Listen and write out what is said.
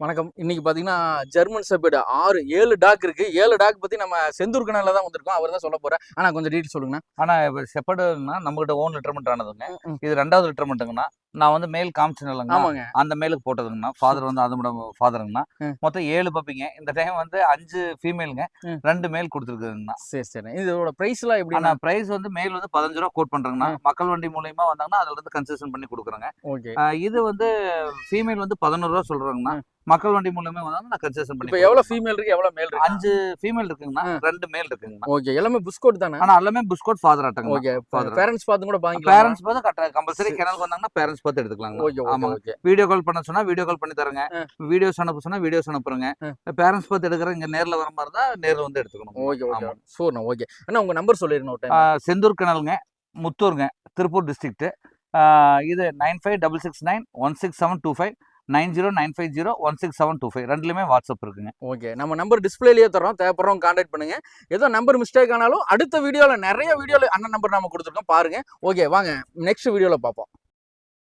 வணக்கம். இன்னைக்கு பாத்தீங்கன்னா ஜெர்மன் செப்பேடு ஆறு ஏழு டாக் இருக்கு. ஏழு டாக் பத்தி நம்ம செந்தூர் கணல தான் வந்திருக்கோம். அவர் தான் சொல்ல போறேன் ஆனா கொஞ்சம் டீட்டெயில் சொல்லுங்கண்ணா. ஆனா இப்போ செப்பர்டுன்னா நம்மகிட்ட ஓன் லிட்டர்மெண்ட் ஆனதுங்க. இது ரெண்டாவது லிட்டர்மெண்ட்டுங்கண்ணா நான் வந்து மேல் காமிச்சினலங்க ஆமாங்க. அந்த மேலுக்கு போட்டதுங்கண்ணா. ஃபாதர் வந்து அதோட ஃபாதருங்கண்ணா. மொத்தம் ஏழு பப்பிங்க. இந்த டைம் வந்து அஞ்சு ஃபீமேலுங்க. ரெண்டு மேல் கொடுத்துருக்குதுங்கண்ணா. சரி சரி. இதோட பிரைஸ் எல்லாம் எப்படி ஆனா பிரைஸ் வந்து மேல் வந்து பதினஞ்சு ரூபா கோட் பண்றாங்கண்ணா. மக்கள் வண்டி மூலியமா வந்தாங்கன்னா அதுல இருந்து கன்செஷன் பண்ணி கொடுக்குறாங்க. இது வந்து ஃபீமேல் வந்து பதினோரு ரூபா சொல்றாங்கண்ணா. மக்கள் வண்டி மூலியமா வந்தாங்கன்னா நான் கன்செஷன் பண்ணி இப்போ எவ்வளவு ஃபீமேல் இருக்கு எவ்வளவு மேல் இருக்கு அஞ்சு ஃபீமேல் இருக்குங்கண்ணா. ரெண்டு மேல் இருக்குங்கண்ணா. ஓகே எல்லாமே புஸ்கோட் தானே? ஆனா எல்லாமே பிஸ்கோட் ஃபாதர் ஆட்டங்க ஓகே. பேரண்ட்ஸ் பார்த்து கூட வாங்கிக்கலாம்? பேரண்ட்ஸ் பார்த்து கரெக்டாக கம்பல்சரி கிணறுக்கு வந்தாங்கன்னா பேரண்ட்ஸ் பார்த்து எடுத்துக்கலாங்க ஓகே ஓகே வீடியோ கால் பண்ண சொன்னா வீடியோ கால் பண்ணி தரேங்க. வீடியோஸ் அனுப்ப சொன்னா வீடியோஸ் அனுப்புறேங்க. பேரண்ட்ஸ் பார்த்து எடுக்கிற இங்க நேர்ல வர மாதிரி தான் நேர்ல வந்து எடுத்துக்கணும். Okay okay. ஆமா. சூர்ண்ணா ஓகே. அண்ணா உங்க நம்பர் டைம் செந்தூர் கிணறுங்க முத்தூருங்க திருப்பூர் டிஸ்ட்ரிக்ட் இது nine five double six nine one six seven two five nine zero nine five zero one six seven two five ரெண்டுலையுமே WhatsApp இருக்குங்க. ஓகே. நம்ம நம்பர் டிஸ்பிளேலேயே தரோம் தேவைப்படுறவங்க கான்டாக்ட் பண்ணுங்க. ஏதோ நம்பர் மிஸ்டேக் ஆனாலும் அடுத்த வீடியோவில் நிறைய வீடியோவில் அண்ணன் நம்பர் நம்ம கொடுத்துருக்கோம். பாருங்க. ஓகே வாங்க. நெக்ஸ்ட் வீடியோவில் பார்ப்போம்.